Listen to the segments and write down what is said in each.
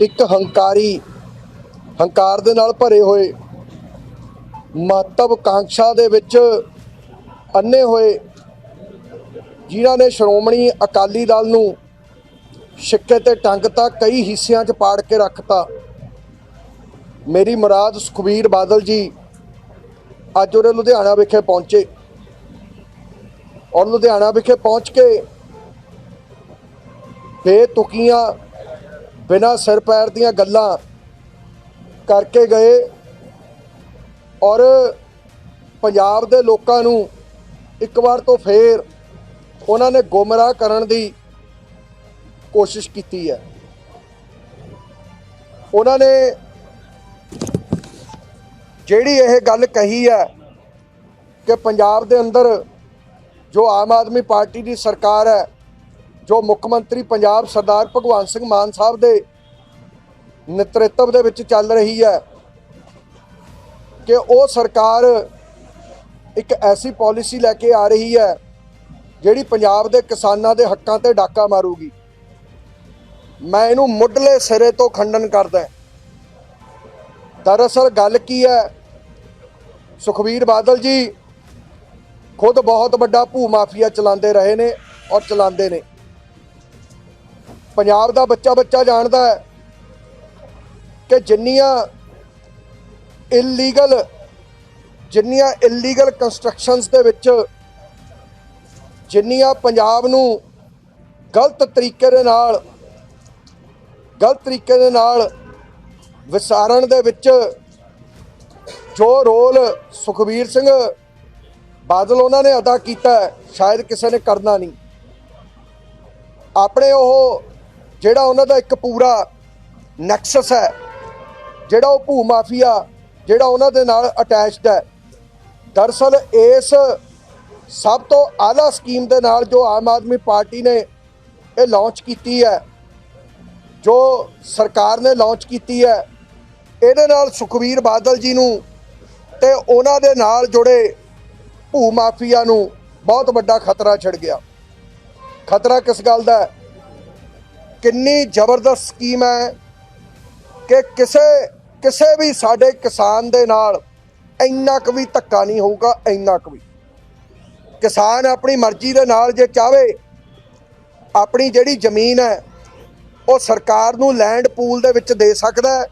ਇੱਕ ਹੰਕਾਰੀ, ਹੰਕਾਰ ਦੇ ਨਾਲ ਭਰੇ ਹੋਏ ਮਹੱਤਵਕਾਂਖਸ਼ਾ ਦੇ ਵਿੱਚ ਅੰਨੇ ਹੋਏ, ਜਿਨ੍ਹਾਂ ਨੇ ਸ਼੍ਰੋਮਣੀ ਅਕਾਲੀ ਦਲ ਨੂੰ ਸਿੱਕੇ ਤੇ ਟੰਗਤਾ ਕਈ ਹਿੱਸਿਆਂ 'ਚ ਪਾੜ ਕੇ ਰੱਖਤਾ। ਮੇਰੀ ਮੁਰਾਦ ਸੁਖਬੀਰ ਬਾਦਲ ਜੀ ਅੱਜ ਉਹਦੇ ਲੁਧਿਆਣਾ ਵਿਖੇ ਪਹੁੰਚੇ। ਔਰ ਲੁਧਿਆਣਾ ਵਿਖੇ ਪਹੁੰਚ ਕੇ ਬੇਤੁਕੀਆਂ ਬਿਨਾਂ ਸਿਰ ਪੈਰ ਦੀਆਂ ਗੱਲਾਂ ਕਰਕੇ ਗਏ ਔਰ ਪੰਜਾਬ ਦੇ ਲੋਕਾਂ ਨੂੰ ਇੱਕ ਵਾਰ ਤੋਂ ਫੇਰ ਉਹਨਾਂ ਨੇ ਗੁੰਮਰਾਹ ਕਰਨ ਦੀ ਕੋਸ਼ਿਸ਼ ਕੀਤੀ ਹੈ। ਉਹਨਾਂ ਨੇ ਜਿਹੜੀ ਇਹ ਗੱਲ ਕਹੀ ਹੈ ਕਿ ਪੰਜਾਬ ਦੇ ਅੰਦਰ ਜੋ ਆਮ ਆਦਮੀ ਪਾਰਟੀ ਦੀ ਸਰਕਾਰ ਹੈ ਜੋ ਮੁੱਖ ਮੰਤਰੀ ਪੰਜਾਬ ਸਰਦਾਰ ਭਗਵੰਤ ਸਿੰਘ ਮਾਨ ਸਾਹਿਬ ਦੇ ਨੇਤਰਤਵ ਦੇ ਵਿੱਚ ਚੱਲ ਰਹੀ ਹੈ ਕਿ ਉਹ ਸਰਕਾਰ ਇੱਕ ਐਸੀ ਪਾਲਿਸੀ ਲੈ ਕੇ ਆ ਰਹੀ ਹੈ ਜਿਹੜੀ ਪੰਜਾਬ ਦੇ ਕਿਸਾਨਾਂ ਦੇ ਹੱਕਾਂ ਤੇ ਡਾਕਾ ਮਾਰੂਗੀ। ਮੈਂ ਇਹਨੂੰ ਮੁੱਢਲੇ ਸਿਰੇ ਤੋਂ ਖੰਡਨ ਕਰਦਾ ਦਰਅਸਲ ਗੱਲ ਕੀ ਹੈ? ਸੁਖਬੀਰ ਬਾਦਲ ਜੀ ਖੁਦ ਬਹੁਤ ਵੱਡਾ ਭੂ ਮਾਫੀਆ ਚਲਾਉਂਦੇ ਰਹੇ ਨੇ ਔਰ ਚਲਾਉਂਦੇ ਨੇ। ਪੰਜਾਬ ਦਾ ਬੱਚਾ ਬੱਚਾ ਜਾਣਦਾ ਹੈ ਕਿ ਜਿੰਨੀਆਂ ਇਲੀਗਲ ਜਿੰਨੀਆਂ ਇਲੀਗਲ ਕੰਸਟਰਕਸ਼ਨਸ ਦੇ ਵਿੱਚ ਜਿੰਨੀਆਂ ਪੰਜਾਬ ਨੂੰ ਗਲਤ ਤਰੀਕੇ ਦੇ ਨਾਲ, ਗਲਤ ਤਰੀਕੇ ਦੇ ਨਾਲ ਵਿਸਾਰਨ ਦੇ ਵਿੱਚ ਜੋ ਰੋਲ ਸੁਖਬੀਰ ਸਿੰਘ ਬਾਦਲ ਉਹਨਾਂ ਨੇ ਅਦਾ ਕੀਤਾ ਸ਼ਾਇਦ ਕਿਸੇ ਨੇ ਕਰਨਾ ਨਹੀਂ। ਆਪਣੇ ਉਹ ਜਿਹੜਾ ਉਹਨਾਂ ਦਾ ਇੱਕ ਪੂਰਾ ਨੈਕਸਸ ਹੈ, ਜਿਹੜਾ ਉਹ ਭੂ ਮਾਫੀਆ, ਜਿਹੜਾ ਉਹਨਾਂ ਦੇ ਨਾਲ ਅਟੈਚਡ ਹੈ। ਦਰਸਲ ਇਸ ਸਭ ਤੋਂ ਆਲਾ ਸਕੀਮ ਦੇ ਨਾਲ ਜੋ ਆਮ ਆਦਮੀ ਪਾਰਟੀ ਨੇ ਇਹ ਲਾਂਚ ਕੀਤੀ ਹੈ, ਜੋ ਸਰਕਾਰ ਨੇ ਲਾਂਚ ਕੀਤੀ ਹੈ, ਇਹਦੇ ਨਾਲ ਸੁਖਬੀਰ ਬਾਦਲ ਜੀ ਨੂੰ ਤੇ ਉਹਨਾਂ ਦੇ ਨਾਲ ਜੁੜੇ ਭੂ ਮਾਫੀਆ ਨੂੰ ਬਹੁਤ ਵੱਡਾ ਖਤਰਾ ਛਿੜ ਗਿਆ। ਖਤਰਾ ਕਿਸ ਗੱਲ ਦਾ ਹੈ? ਕਿੰਨੀ ਜ਼ਬਰਦਸਤ ਸਕੀਮ ਹੈ ਕਿ ਕਿਸੇ ਕਿਸੇ ਵੀ ਸਾਡੇ ਕਿਸਾਨ ਦੇ ਨਾਲ ਇੰਨਾ ਕੁ ਵੀ ਧੱਕਾ ਨਹੀਂ ਹੋਊਗਾ, ਇੰਨਾ ਕੁ ਵੀ। ਕਿਸਾਨ ਆਪਣੀ ਮਰਜ਼ੀ ਦੇ ਨਾਲ ਜੇ ਚਾਵੇ ਆਪਣੀ ਜਿਹੜੀ ਜ਼ਮੀਨ ਹੈ, ਉਹ ਸਰਕਾਰ ਨੂੰ ਲੈਂਡ ਪੂਲ ਦੇ ਵਿੱਚ ਦੇ ਸਕਦਾ ਹੈ।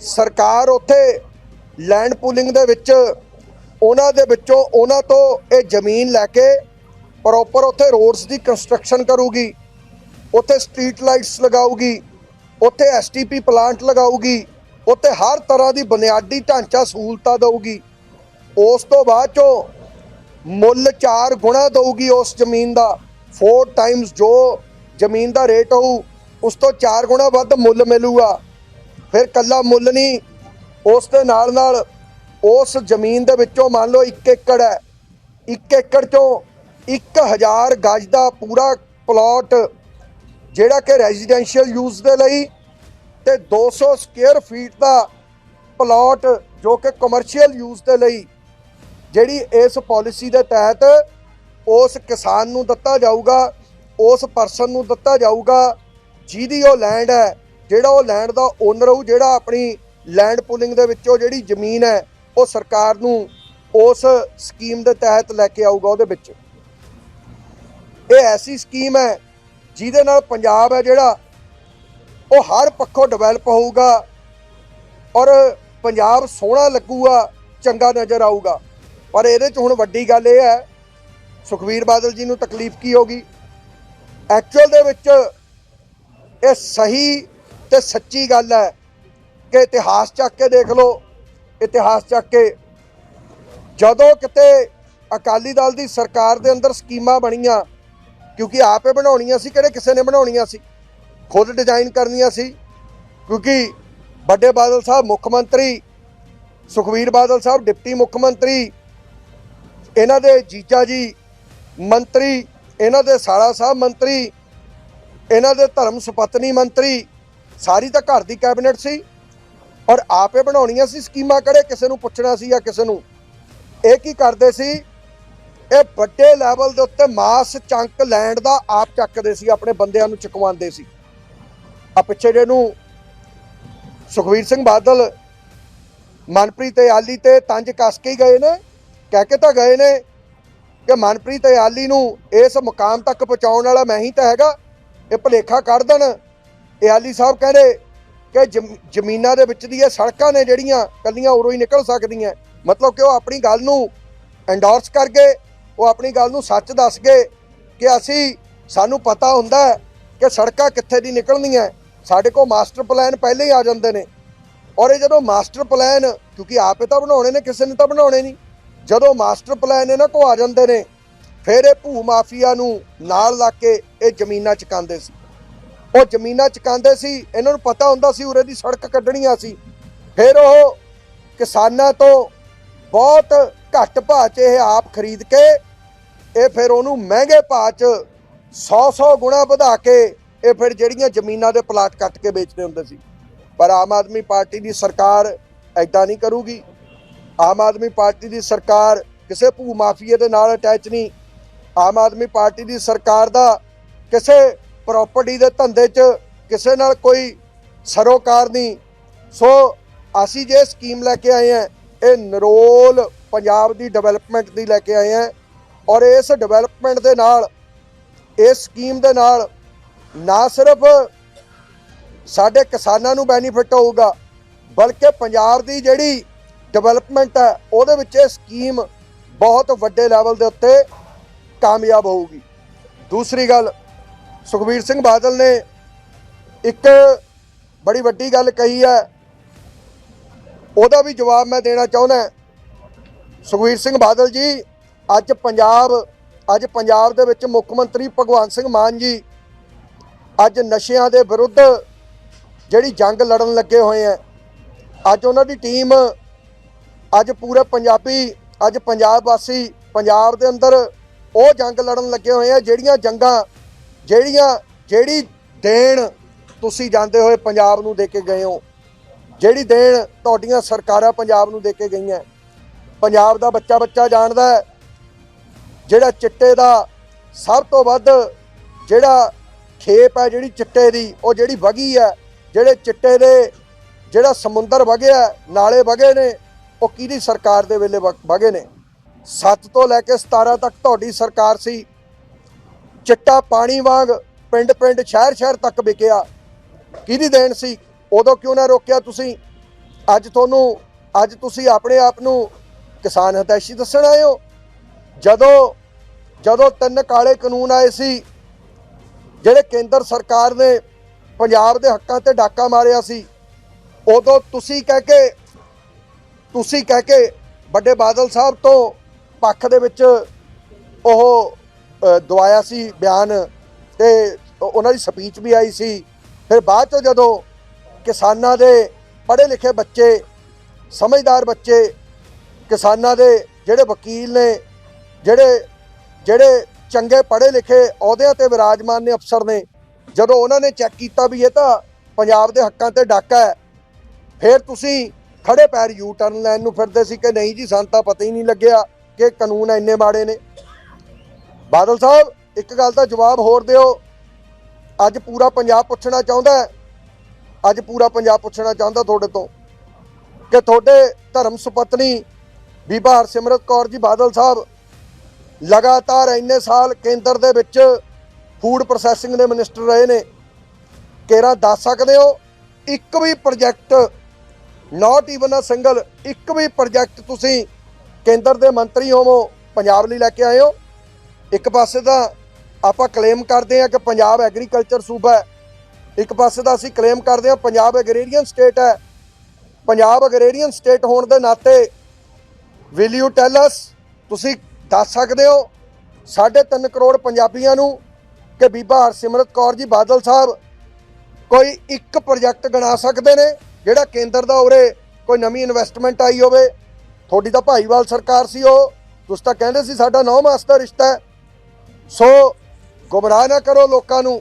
ਸਰਕਾਰ ਉੱਥੇ ਲੈਂਡ ਪੂਲਿੰਗ ਦੇ ਵਿੱਚ, ਉਹਨਾਂ ਦੇ ਵਿੱਚੋਂ ਉਹਨਾਂ ਤੋਂ ਇਹ ਜ਼ਮੀਨ ਲੈ ਕੇ ਪ੍ਰੋਪਰ ਉੱਥੇ ਰੋਡਸ ਦੀ ਕੰਸਟਰਕਸ਼ਨ ਕਰੂਗੀ। ਉੱਥੇ ਸਟਰੀਟ ਲਾਈਟਸ ਲਗਾਊਗੀ, ਉੱਥੇ ਐਸਟੀਪੀ ਪਲਾਂਟ ਲਗਾਊਗੀ, ਉੱਥੇ ਹਰ ਤਰ੍ਹਾਂ ਦੀ ਬੁਨਿਆਦੀ ਢਾਂਚਾ ਸਹੂਲਤਾਂ ਦੇਊਗੀ। ਉਸ ਤੋਂ ਬਾਅਦ ਚੋਂ ਮੁੱਲ 4 ਗੁਣਾ ਦਊਗੀ ਉਸ ਜ਼ਮੀਨ ਦਾ 4 ਟਾਈਮਸ ਜੋ ਜ਼ਮੀਨ ਦਾ ਰੇਟ ਹੋਊ, ਉਸ ਤੋਂ 4 ਗੁਣਾ ਵੱਧ ਮੁੱਲ ਮਿਲੂਗਾ। ਫਿਰ ਕੱਲਾ ਮੁੱਲ ਨਹੀਂ, ਉਸ ਦੇ ਨਾਲ ਨਾਲ ਉਸ ਜ਼ਮੀਨ ਦੇ ਵਿੱਚੋਂ ਮੰਨ ਲਓ 1 ਏਕੜ ਹੈ 1 ਏਕੜ ਚੋਂ 1000 ਗਜ ਦਾ ਪੂਰਾ ਪਲਾਟ ਜਿਹੜਾ ਕਿ ਰੈਜ਼ੀਡੈਂਸ਼ੀਅਲ ਯੂਜ਼ ਦੇ ਲਈ ਤੇ 200 ਸਕੁਅਰ ਫੀਟ ਦਾ ਪਲਾਟ ਜੋ ਕਿ ਕਮਰਸ਼ੀਅਲ ਯੂਜ਼ ਦੇ ਲਈ ਜਿਹੜੀ ਇਸ ਪਾਲਿਸੀ ਦੇ ਤਹਿਤ ਉਸ ਕਿਸਾਨ ਨੂੰ ਦਿੱਤਾ ਜਾਊਗਾ, ਉਸ ਪਰਸਨ ਨੂੰ ਦਿੱਤਾ ਜਾਊਗਾ, ਜਿਹਦੀ ਉਹ ਲੈਂਡ ਹੈ, ਜਿਹੜਾ ਉਹ ਲੈਂਡ ਦਾ ਓਨਰ ਹੋਊ, ਜਿਹੜਾ ਆਪਣੀ ਲੈਂਡ ਪੂਲਿੰਗ ਦੇ ਵਿੱਚੋਂ ਜਿਹੜੀ ਜ਼ਮੀਨ ਹੈ, ਉਹ ਸਰਕਾਰ ਨੂੰ ਉਸ ਸਕੀਮ ਦੇ ਤਹਿਤ ਲੈ ਕੇ ਆਊਗਾ ਉਹਦੇ ਵਿੱਚ। ਇਹ ਐਸੀ ਸਕੀਮ ਹੈ ਜਿਹਦੇ ਨਾਲ ਪੰਜਾਬ ਹੈ ਜਿਹੜਾ, ਉਹ ਹਰ ਪੱਖੋਂ ਡਿਵੈਲਪ ਹੋਊਗਾ ਔਰ ਪੰਜਾਬ ਸੋਹਣਾ ਲੱਗੂਗਾ, ਚੰਗਾ ਨਜ਼ਰ ਆਊਗਾ। ਪਰ ਇਹਦੇ 'ਚ ਹੁਣ ਵੱਡੀ ਗੱਲ ਇਹ ਹੈ, ਸੁਖਵੀਰ ਬਾਦਲ ਜੀ ਨੂੰ ਤਕਲੀਫ ਕੀ ਹੋਗੀ ਐਕਚੁਅਲ ਦੇ ਵਿੱਚ ਇਹ ਸਹੀ ਤੇ ਸੱਚੀ ਗੱਲ ਹੈ ਕਿ ਇਤਿਹਾਸ ਚੱਕ ਕੇ ਦੇਖ ਲਓ। ਇਤਿਹਾਸ ਚੱਕ ਕੇ ਜਦੋਂ ਕਿਤੇ ਅਕਾਲੀ ਦਲ ਦੀ ਸਰਕਾਰ ਦੇ ਅੰਦਰ ਸਕੀਮਾਂ ਬਣੀਆਂ ਕਿਉਂਕਿ ਆਪੇ ਬਣਾਉਣੀਆਂ ਸੀ, ਕਿਹੜੇ ਕਿਸੇ ਨੇ ਬਣਾਉਣੀਆਂ ਸੀ? ਖੁਦ ਡਿਜ਼ਾਈਨ ਕਰਨੀਆਂ ਸੀ। ਕਿਉਂਕਿ ਵੱਡੇ ਬਾਦਲ ਸਾਹਿਬ ਮੁੱਖ ਮੰਤਰੀ, ਸੁਖਵੀਰ ਬਾਦਲ ਸਾਹਿਬ ਡਿਪਟੀ ਮੁੱਖ ਮੰਤਰੀ, ਇਹਨਾਂ ਦੇ ਜੀਜਾ ਜੀ ਮੰਤਰੀ, ਇਹਨਾਂ ਦੇ ਸਾਲਾ ਸਾਹਿਬ ਮੰਤਰੀ, ਇਹਨਾਂ ਦੇ ਧਰਮ ਸੁਪਤਨੀ ਮੰਤਰੀ, ਸਾਰੀ ਤਾਂ ਘਰ ਦੀ ਕੈਬਨਿਟ ਸੀ। ਔਰ ਆਪੇ ਬਣਾਉਣੀਆਂ ਸੀ ਸਕੀਮਾਂ, ਕਿਹੜੇ ਕਿਸੇ ਨੂੰ ਪੁੱਛਣਾ ਸੀ ਜਾਂ ਕਿਸੇ ਨੂੰ। ਇਹ ਕੀ ਕਰਦੇ ਸੀ? ਇਹ ਵੱਡੇ ਲੈਵਲ ਦੇ ਉੱਤੇ ਮਾਸ ਚੰਕ ਲੈਂਡ ਦਾ ਆਪ ਚੱਕਦੇ ਸੀ, ਆਪਣੇ ਬੰਦਿਆਂ ਨੂੰ ਚੁਕਵਾਉਂਦੇ ਸੀ। ਆ ਪਿੱਛੇ ਜੇ ਨੂੰ ਸੁਖਵੀਰ ਸਿੰਘ ਬਾਦਲ, ਮਨਪ੍ਰੀਤ ਆਲੀ ਤੇ ਤੰਜ ਕੱਸ ਕੇ ਹੀ ਗਏ ਨੇ, ਕਹਿ ਕੇ ਤਾਂ ਗਏ ਨੇ ਕਿ ਮਨਪ੍ਰੀਤ ਆਲੀ ਨੂੰ ਇਸ ਮੁਕਾਮ ਤੱਕ ਪਹੁੰਚਾਉਣ ਵਾਲਾ ਮੈਂ ਹੀ ਤਾਂ ਹੈਗਾ, ਇਹ ਭਲੇਖਾ ਕੱਢ ਦੇਣ। ਆਲੀ ਸਾਹਿਬ ਕਹਿੰਦੇ ਕਿ ਜ਼ਮ- ਜ਼ਮੀਨਾਂ ਦੇ ਵਿੱਚ ਦੀ ਇਹ ਸੜਕਾਂ ਨੇ ਜਿਹੜੀਆਂ ਕੱਲੀਆਂ ਉਰੋਂ ਹੀ ਨਿਕਲ ਸਕਦੀਆਂ, ਮਤਲਬ ਕਿ ਉਹ ਆਪਣੀ ਗੱਲ ਨੂੰ ਐਂਡੋਰਸ ਕਰ ਗਏ। ਉਹ ਆਪਣੀ ਗੱਲ ਨੂੰ ਸੱਚ ਦੱਸ ਗਏ ਕਿ ਅਸੀਂ, ਸਾਨੂੰ ਪਤਾ ਹੁੰਦਾ ਕਿ ਸੜਕਾਂ ਕਿੱਥੇ ਦੀ ਨਿਕਲਣੀਆਂ ਸਾਡੇ ਕੋਲ ਮਾਸਟਰ ਪਲਾਨ ਪਹਿਲੇ ਹੀ ਆ ਜਾਂਦੇ ਨੇ। ਔਰ ਇਹ ਜਦੋਂ ਮਾਸਟਰ ਪਲਾਨ, ਕਿਉਂਕਿ ਆਪੇ ਤਾਂ ਬਣਾਉਣੇ ਨੇ, ਕਿਸੇ ਨੇ ਤਾਂ ਬਣਾਉਣੇ ਨਹੀਂ। ਜਦੋਂ ਮਾਸਟਰ ਪਲਾਨ ਇਹਨਾਂ ਕੋ ਆ ਜਾਂਦੇ ਨੇ, ਫਿਰ ਇਹ ਭੂ ਮਾਫੀਆ ਨੂੰ ਨਾਲ ਲਾ ਕੇ ਇਹ ਜ਼ਮੀਨਾਂ ਚਕਾਉਂਦੇ ਸੀ। ਉਹ ਜ਼ਮੀਨਾਂ ਚਕਾਉਂਦੇ ਸੀ, ਇਹਨਾਂ ਨੂੰ ਪਤਾ ਹੁੰਦਾ ਸੀ ਉਰੇ ਦੀ ਸੜਕ ਕੱਢਣੀਆਂ ਸੀ। ਫਿਰ ਉਹ ਕਿਸਾਨਾਂ ਤੋਂ ਬਹੁਤ ਘੱਟ ਭਾਅ 'ਚ ਇਹ ਆਪ ਖਰੀਦ ਕੇ ਇਹ ਫਿਰ ਉਹਨੂੰ ਮਹਿੰਗੇ ਭਾਅ 'ਚ 100-100 ਗੁਣਾ ਵਧਾ ਕੇ ਇਹ ਫਿਰ ਜਿਹੜੀਆਂ ਜ਼ਮੀਨਾਂ ਦੇ ਪਲਾਟ ਕੱਟ ਕੇ ਵੇਚਦੇ ਹੁੰਦੇ ਸੀ। ਪਰ ਆਮ ਆਦਮੀ ਪਾਰਟੀ ਦੀ ਸਰਕਾਰ ਐਦਾਂ ਨਹੀਂ ਕਰੂਗੀ। ਆਮ ਆਦਮੀ ਪਾਰਟੀ ਦੀ ਸਰਕਾਰ ਕਿਸੇ ਭੂ ਮਾਫੀਏ ਦੇ ਨਾਲ ਅਟੈਚ ਨਹੀਂ। ਆਮ ਆਦਮੀ ਪਾਰਟੀ ਦੀ ਸਰਕਾਰ ਦਾ ਕਿਸੇ ਪ੍ਰਾਪਰਟੀ ਦੇ ਧੰਦੇ 'ਚ ਕਿਸੇ ਨਾਲ ਕੋਈ ਸਰੋਕਾਰ ਨਹੀਂ। ਸੋ ਅਸੀਂ ਜੇ ਸਕੀਮ ਲੈ ਕੇ ਆਏ ਹਾਂ, ਇਹ ਨਰੋਲ ਪੰਜਾਬ ਦੀ ਡਿਵੈਲਪਮੈਂਟ ਦੀ ਲੈ ਕੇ ਆਏ ਹਾਂ ਔਰ ਇਸ ਡਿਵੈਲਪਮੈਂਟ ਦੇ ਨਾਲ, ਇਸ ਸਕੀਮ ਦੇ ਨਾਲ ਨਾ ਸਿਰਫ ਸਾਡੇ ਕਿਸਾਨਾਂ ਨੂੰ ਬੈਨੀਫਿਟ ਹੋਊਗਾ, ਬਲਕਿ ਪੰਜਾਬ ਦੀ ਜਿਹੜੀ ਡਿਵੈਲਪਮੈਂਟ ਹੈ, ਉਹਦੇ ਵਿੱਚ ਇਹ ਸਕੀਮ ਬਹੁਤ ਵੱਡੇ ਲੈਵਲ ਦੇ ਉੱਤੇ ਕਾਮਯਾਬ ਹੋਊਗੀ। ਦੂਸਰੀ ਗੱਲ, ਸੁਖਬੀਰ ਸਿੰਘ ਬਾਦਲ ਨੇ ਇੱਕ ਬੜੀ ਵੱਡੀ ਗੱਲ ਕਹੀ ਹੈ। ਉਹਦਾ ਵੀ ਜਵਾਬ ਮੈਂ ਦੇਣਾ ਚਾਹੁੰਦਾ ਸੁਖਬੀਰ ਸਿੰਘ ਬਾਦਲ ਜੀ ਅੱਜ ਪੰਜਾਬ ਅੱਜ ਪੰਜਾਬ ਦੇ ਵਿੱਚ ਮੁੱਖ ਮੰਤਰੀ ਭਗਵੰਤ ਸਿੰਘ ਮਾਨ ਜੀ ਅੱਜ ਨਸ਼ਿਆਂ ਦੇ ਵਿਰੁੱਧ ਜਿਹੜੀ ਜੰਗ ਲੜਨ ਲੱਗੇ ਹੋਏ ਆ ਅੱਜ ਉਹਨਾਂ ਦੀ ਟੀਮ ਅੱਜ ਪੂਰੇ ਪੰਜਾਬੀ, ਅੱਜ ਪੰਜਾਬ ਵਾਸੀ ਪੰਜਾਬ ਦੇ ਅੰਦਰ ਉਹ ਜੰਗ ਲੜਨ ਲੱਗੇ ਹੋਏ ਆ ਜਿਹੜੀਆਂ ਜੰਗਾਂ, ਜਿਹੜੀਆਂ, ਜਿਹੜੀ ਦੇਣ ਤੁਸੀਂ ਜਾਂਦੇ ਹੋਏ ਪੰਜਾਬ ਨੂੰ ਦੇ ਕੇ ਗਏ ਹੋ। ਜਿਹੜੀ ਦੇਣ ਤੁਹਾਡੀਆਂ ਸਰਕਾਰਾਂ ਪੰਜਾਬ ਨੂੰ ਦੇ ਕੇ ਗਈਆਂ। ਪੰਜਾਬ ਦਾ ਬੱਚਾ ਬੱਚਾ ਜਾਣਦਾ ਜਿਹੜਾ ਚਿੱਟੇ ਦਾ ਸਭ ਤੋਂ ਵੱਧ ਜਿਹੜਾ ਖੇਪ ਹੈ ਜਿਹੜੀ ਚਿੱਟੇ ਦੀ, ਉਹ ਜਿਹੜੀ ਵਗੀ ਹੈ, ਜਿਹੜੇ ਚਿੱਟੇ ਦੇ ਜਿਹੜਾ ਸਮੁੰਦਰ ਵਗਿਆ ਨਾਲੇ ਵਗੇ ਨੇ, ਉਹ ਕਿਹਦੀ ਸਰਕਾਰ ਦੇ ਵੇਲੇ ਵਗ- ਵਗੇ ਨੇ? 7 ਤੋਂ ਲੈ ਕੇ 17 ਤੱਕ ਤੁਹਾਡੀ ਸਰਕਾਰ ਸੀ। ਚਿੱਟਾ ਪਾਣੀ ਵਾਂਗ ਪਿੰਡ ਪਿੰਡ ਸ਼ਹਿਰ ਸ਼ਹਿਰ ਤੱਕ ਵਿਕਿਆ। ਕਿਹਦੀ ਦੇਣ ਸੀ? ਉਦੋਂ ਕਿਉਂ ਨਾ ਰੋਕਿਆ ਤੁਸੀਂ? ਅੱਜ ਤੁਹਾਨੂੰ, ਅੱਜ ਤੁਸੀਂ ਆਪਣੇ ਆਪ ਨੂੰ ਕਿਸਾਨ ਹਤੈਸ਼ੀ ਦੱਸਣ ਆਏ ਹੋ। ਜਦੋਂ ਜਦੋਂ ਤਿੰਨ ਕਾਲੇ ਕਾਨੂੰਨ ਆਏ ਸੀ, ਜਿਹੜੇ ਕੇਂਦਰ ਸਰਕਾਰ ਨੇ ਪੰਜਾਬ ਦੇ ਹੱਕਾਂ ਤੇ ਡਾਕਾ ਮਾਰਿਆ ਸੀ, ਉਦੋਂ ਤੁਸੀਂ ਕਹਿ ਕੇ, ਤੁਸੀਂ ਕਹਿ ਕੇ ਵੱਡੇ ਬਾਦਲ ਸਾਹਿਬ ਤੋਂ ਪੱਖ ਦੇ ਵਿੱਚ ਉਹ ਦਵਾਇਆ ਸੀ ਬਿਆਨ ਤੇ ਉਹਨਾਂ ਦੀ ਸਪੀਚ ਵੀ ਆਈ ਸੀ। ਫਿਰ ਬਾਅਦ ਚੋਂ ਜਦੋਂ ਕਿਸਾਨਾਂ ਦੇ ਪੜ੍ਹੇ ਲਿਖੇ ਬੱਚੇ, ਸਮਝਦਾਰ ਬੱਚੇ ਕਿਸਾਨਾਂ ਦੇ ਜਿਹੜੇ ਵਕੀਲ ਨੇ, ਜਿਹੜੇ ਜਿਹੜੇ ਚੰਗੇ ਪੜ੍ਹੇ ਲਿਖੇ ਅਹੁਦਿਆਂ ਤੇ ਵਿਰਾਜਮਾਨ ਨੇ ਅਫਸਰ ਨੇ, ਜਦੋਂ ਉਹਨਾਂ ਨੇ ਚੈੱਕ ਕੀਤਾ ਵੀ ਇਹ ਤਾਂ ਪੰਜਾਬ ਦੇ ਹੱਕਾਂ ਤੇ ਡਾਕਾ ਹੈ, ਫਿਰ ਤੁਸੀਂ ਖੜੇ ਪੈਰ ਯੂ ਟਰਨ ਲੈਣ ਨੂੰ ਫਿਰਦੇ ਸੀ ਕਿ ਨਹੀਂ ਜੀ, ਸਾਨੂੰ ਤਾਂ ਪਤਾ ਹੀ ਨਹੀਂ ਲੱਗਿਆ ਕਿ ਕਾਨੂੰਨ ਇੰਨੇ ਮਾੜੇ ਨੇ। ਬਾਦਲ ਸਾਹਿਬ, ਇੱਕ ਗੱਲ ਦਾ ਜਵਾਬ ਹੋਰ ਦਿਓ। ਅੱਜ ਪੂਰਾ ਪੰਜਾਬ ਪੁੱਛਣਾ ਚਾਹੁੰਦਾ ਅੱਜ ਪੂਰਾ ਪੰਜਾਬ ਪੁੱਛਣਾ ਚਾਹੁੰਦਾ ਤੁਹਾਡੇ ਤੋਂ ਕਿ ਤੁਹਾਡੇ ਧਰਮ ਸੁਪਤਨੀ ਬੀਬਾ ਹਰਸਿਮਰਤ ਕੌਰ ਜੀ ਬਾਦਲ ਸਾਹਿਬ ਲਗਾਤਾਰ ਇੰਨੇ ਸਾਲ ਕੇਂਦਰ ਦੇ ਵਿੱਚ ਫੂਡ ਪ੍ਰੋਸੈਸਿੰਗ ਦੇ ਮਿਨਿਸਟਰ ਰਹੇ ਨੇ। ਕਿਹੜਾ ਦੱਸ ਸਕਦੇ ਹੋ? ਇੱਕ ਵੀ project not even a single ਇੱਕ ਵੀ ਪ੍ਰੋਜੈਕਟ ਤੁਸੀਂ ਕੇਂਦਰ ਦੇ ਮੰਤਰੀ ਹੋਵੋ, ਪੰਜਾਬ ਲਈ ਲੈ ਕੇ ਆਏ ਹੋ। ਇੱਕ ਪਾਸੇ ਤਾਂ ਆਪਾਂ ਕਲੇਮ ਕਰਦੇ ਆ ਕਿ ਪੰਜਾਬ ਐਗਰੀਕਲਚਰ ਸੂਬਾ ਹੈ। ਇੱਕ ਪਾਸੇ ਦਾ ਅਸੀਂ ਕਲੇਮ ਕਰਦੇ ਆ ਪੰਜਾਬ ਐਗਰੀਰੀਅਨ ਸਟੇਟ ਹੈ। ਪੰਜਾਬ ਐਗਰੀਰੀਅਨ ਸਟੇਟ ਹੋਣ ਦੇ ਨਾਤੇ ਵਿਲ ਯੂ ਟੈਲ ਅਸ ਤੁਸੀਂ ਦੱਸ ਸਕਦੇ ਹੋ 3.5 ਕਰੋੜ ਪੰਜਾਬੀਆਂ ਨੂੰ ਕਿ ਬੀਬਾ ਹਰਸਿਮਰਤ ਕੌਰ ਜੀ ਬਾਦਲ ਸਾਹਿਬ ਕੋਈ ਇੱਕ ਪ੍ਰੋਜੈਕਟ ਗਣਾ ਸਕਦੇ ਨੇ, ਜਿਹੜਾ ਕੇਂਦਰ ਦਾ ਉਰੇ ਕੋਈ ਨਵੀਂ ਇਨਵੈਸਟਮੈਂਟ ਆਈ ਹੋਵੇ। ਤੁਹਾਡੀ ਤਾਂ ਭਾਈਵਾਲ ਸਰਕਾਰ ਸੀ ਉਹ, ਤੁਸੀਂ ਤਾਂ ਕਹਿੰਦੇ ਸੀ ਸਾਡਾ ਨੌ ਮਾਸ ਦਾ ਰਿਸ਼ਤਾ ਸੋ ਗੁੰਮਰਾਹ ਨਾ ਕਰੋ ਲੋਕਾਂ ਨੂੰ।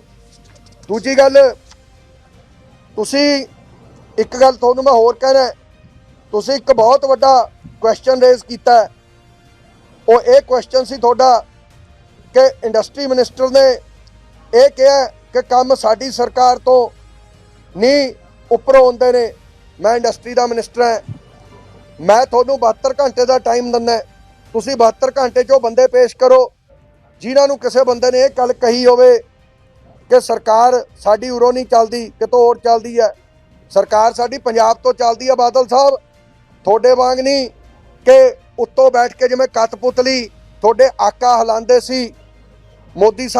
ਦੂਜੀ ਗੱਲ, ਤੁਸੀਂ ਇੱਕ ਗੱਲ ਤੁਹਾਨੂੰ ਮੈਂ ਹੋਰ ਕਹਿਣਾ ਤੁਸੀਂ ਇੱਕ ਬਹੁਤ ਵੱਡਾ ਕੁਐਸਚਨ ਰੇਜ਼ ਕੀਤਾ ਉਹ ਇਹ ਕੁਐਸਚਨ ਸੀ ਤੁਹਾਡਾ ਕਿ ਇੰਡਸਟਰੀ ਮਿਨਿਸਟਰ ਨੇ ਇਹ ਕਿਹਾ ਕਿ ਕੰਮ ਸਾਡੀ ਸਰਕਾਰ ਤੋਂ ਨਹੀਂ ਉੱਪਰੋਂ ਹੁੰਦੇ ਨੇ। ਮੈਂ ਇੰਡਸਟਰੀ ਦਾ ਮਿਨਿਸਟਰ ਹਾਂ। ਮੈਂ ਤੁਹਾਨੂੰ 72 ਘੰਟੇ ਦਾ ਟਾਈਮ ਦਿੰਦਾ ਤੁਸੀਂ 72 ਘੰਟੇ 'ਚ ਉਹ ਬੰਦੇ ਪੇਸ਼ ਕਰੋ, ਜਿਨ੍ਹਾਂ ਨੂੰ ਕਿਸੇ ਬੰਦੇ ਨੇ ਇਹ ਗੱਲ ਕਹੀ ਹੋਵੇ ਕਿ ਸਰਕਾਰ ਸਾਡੀ ਉਰੋਂ ਨਹੀਂ ਚੱਲਦੀ, ਕਿਤੋਂ ਹੋਰ ਚੱਲਦੀ ਹੈ। ਸਰਕਾਰ ਸਾਡੀ ਪੰਜਾਬ ਤੋਂ ਚੱਲਦੀ ਹੈ ਬਾਦਲ ਸਾਹਿਬ। ਤੁਹਾਡੇ ਵਾਂਗ ਨਹੀਂ। ਕਿ ਉੱਤੋਂ ਬੈਠ ਕੇ ਜਿਵੇਂ ਕਤਪੁਤਲੀ ਤੁਹਾਡੇ ਆਕਾ ਹਲਾਉਂਦੇ ਸੀ ਮੋਦੀ ਸਾਹਿਬ